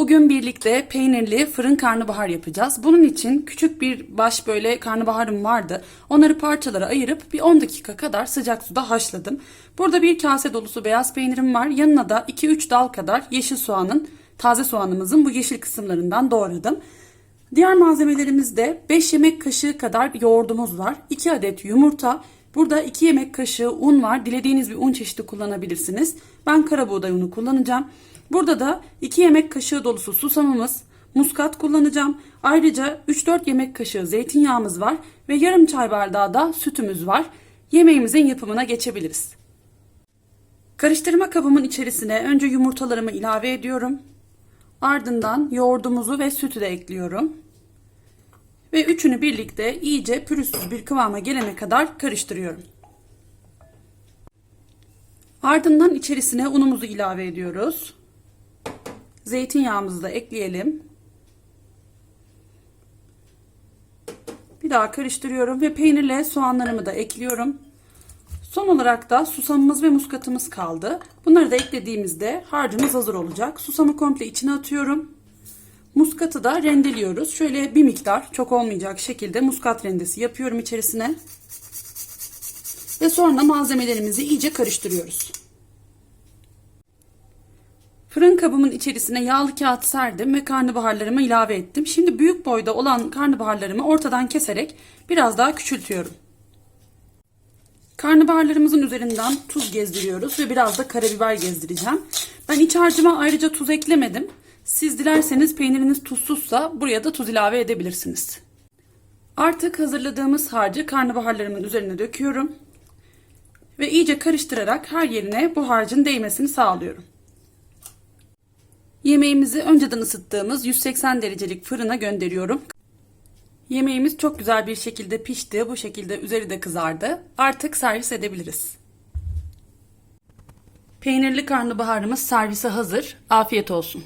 Bugün birlikte peynirli fırın karnabahar yapacağız. Bunun için küçük bir baş böyle karnabaharım vardı. Onları parçalara ayırıp bir 10 dakika kadar sıcak suda haşladım. Burada bir kase dolusu beyaz peynirim var. Yanına da 2-3 dal kadar yeşil soğanın, taze soğanımızın bu yeşil kısımlarından doğradım. Diğer malzemelerimizde 5 yemek kaşığı kadar yoğurdumuz var. 2 adet yumurta. Burada 2 yemek kaşığı un var. Dilediğiniz bir un çeşidi kullanabilirsiniz. Ben kara buğday unu kullanacağım. Burada da 2 yemek kaşığı dolusu susamımız, muskat kullanacağım. Ayrıca 3-4 yemek kaşığı zeytinyağımız var ve yarım çay bardağı da sütümüz var. Yemeğimizin yapımına geçebiliriz. Karıştırma kabımın içerisine önce yumurtalarımı ilave ediyorum. Ardından yoğurdumuzu ve sütü de ekliyorum. Ve üçünü birlikte iyice pürüzsüz bir kıvama gelene kadar karıştırıyorum. Ardından içerisine unumuzu ilave ediyoruz. Zeytinyağımızı da ekleyelim. Bir daha karıştırıyorum ve peynirle soğanlarımı da ekliyorum. Son olarak da susamımız ve muskatımız kaldı. Bunları da eklediğimizde harcımız hazır olacak. Susamı komple içine atıyorum. Muskatı da rendeliyoruz. Şöyle bir miktar çok olmayacak şekilde muskat rendesi yapıyorum içerisine. Ve sonra malzemelerimizi iyice karıştırıyoruz. Fırın kabımın içerisine yağlı kağıt serdim ve karnabaharlarımı ilave ettim. Şimdi büyük boyda olan karnabaharlarımı ortadan keserek biraz daha küçültüyorum. Karnabaharlarımızın üzerinden tuz gezdiriyoruz ve biraz da karabiber gezdireceğim. Ben iç harcıma ayrıca tuz eklemedim. Siz dilerseniz peyniriniz tuzsuzsa buraya da tuz ilave edebilirsiniz. Artık hazırladığımız harcı karnabaharlarımın üzerine döküyorum. Ve iyice karıştırarak her yerine bu harcın değmesini sağlıyorum. Yemeğimizi önceden ısıttığımız 180 derecelik fırına gönderiyorum. Yemeğimiz çok güzel bir şekilde pişti. Bu şekilde üzeri de kızardı. Artık servis edebiliriz. Peynirli karnabaharımız servise hazır. Afiyet olsun.